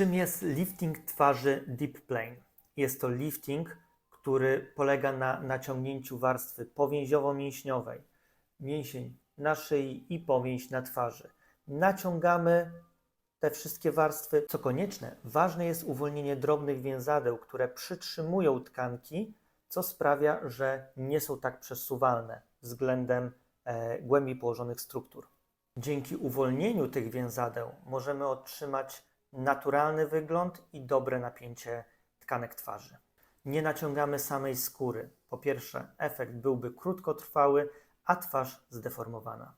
Czym jest lifting twarzy deep plane? Jest to lifting, który polega na naciągnięciu warstwy powięziowo-mięśniowej, mięsień na szyi i powięź na twarzy. Naciągamy te wszystkie warstwy. Co konieczne, ważne jest uwolnienie drobnych więzadeł, które przytrzymują tkanki, co sprawia, że nie są tak przesuwalne względem e, głębiej położonych struktur. Dzięki uwolnieniu tych więzadeł możemy otrzymać naturalny wygląd i dobre napięcie tkanek twarzy. Nie naciągamy samej skóry. Po pierwsze, efekt byłby krótkotrwały, a twarz zdeformowana.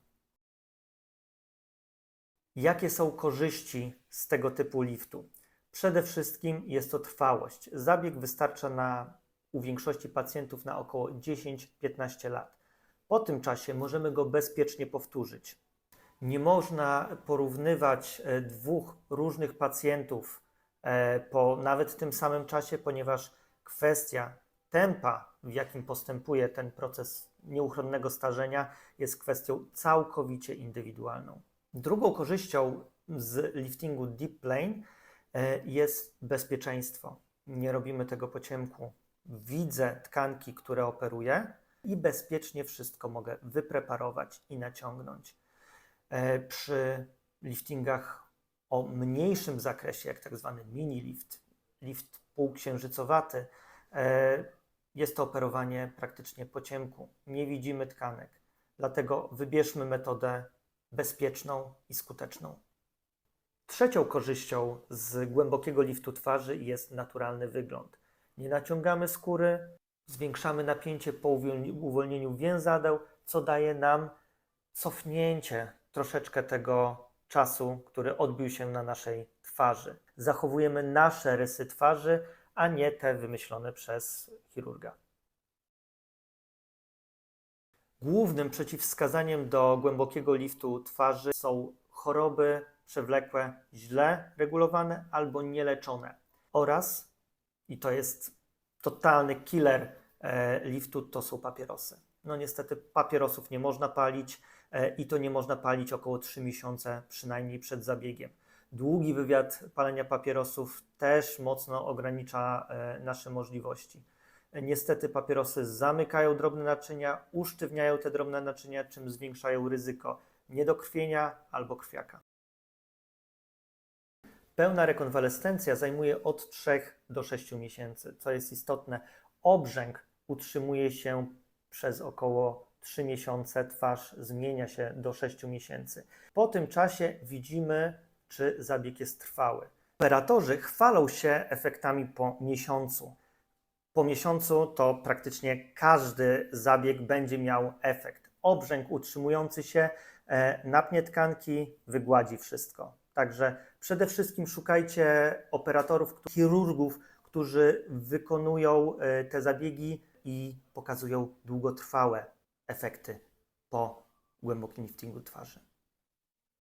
Jakie są korzyści z tego typu liftu? Przede wszystkim jest to trwałość. Zabieg wystarcza na, u większości pacjentów na około 10-15 lat. Po tym czasie możemy go bezpiecznie powtórzyć. Nie można porównywać e, dwóch różnych pacjentów e, po nawet tym samym czasie, ponieważ kwestia tempa, w jakim postępuje ten proces nieuchronnego starzenia, jest kwestią całkowicie indywidualną. Drugą korzyścią z liftingu deep plane e, jest bezpieczeństwo. Nie robimy tego po ciemku. Widzę tkanki, które operuję i bezpiecznie wszystko mogę wypreparować i naciągnąć. E, Przy liftingach o mniejszym zakresie, jak tak zwany mini lift, lift półksiężycowaty, e, jest to operowanie praktycznie po ciemku. Nie widzimy tkanek. Dlatego wybierzmy metodę bezpieczną i skuteczną. Trzecią korzyścią z głębokiego liftu twarzy jest naturalny wygląd. Nie naciągamy skóry, zwiększamy napięcie po uwolni- uwolnieniu więzadeł, co daje nam cofnięcie troszeczkę tego czasu, który odbił się na naszej twarzy. Zachowujemy nasze rysy twarzy, a nie te wymyślone przez chirurga. Głównym przeciwwskazaniem do głębokiego liftu twarzy są choroby przewlekłe, źle regulowane albo nieleczone oraz, i to jest totalny killer liftu, to są papierosy. No niestety papierosów nie można palić e, i to nie można palić około 3 miesiące przynajmniej przed zabiegiem. Długi wywiad palenia papierosów też mocno ogranicza e, nasze możliwości. Niestety papierosy zamykają drobne naczynia, usztywniają te drobne naczynia, czym zwiększają ryzyko niedokrwienia albo krwiaka. Pełna rekonwalescencja zajmuje od 3 do 6 miesięcy. Co jest istotne, obrzęk utrzymuje się przez około 3 miesiące, twarz zmienia się do 6 miesięcy. Po tym czasie widzimy, czy zabieg jest trwały. Operatorzy chwalą się efektami po miesiącu. Po miesiącu to praktycznie każdy zabieg będzie miał efekt. Obrzęk utrzymujący się e, napnie tkanki, wygładzi wszystko. Także przede wszystkim szukajcie operatorów, chirurgów, którzy wykonują e, te zabiegi i pokazują długotrwałe efekty po głębokim liftingu twarzy.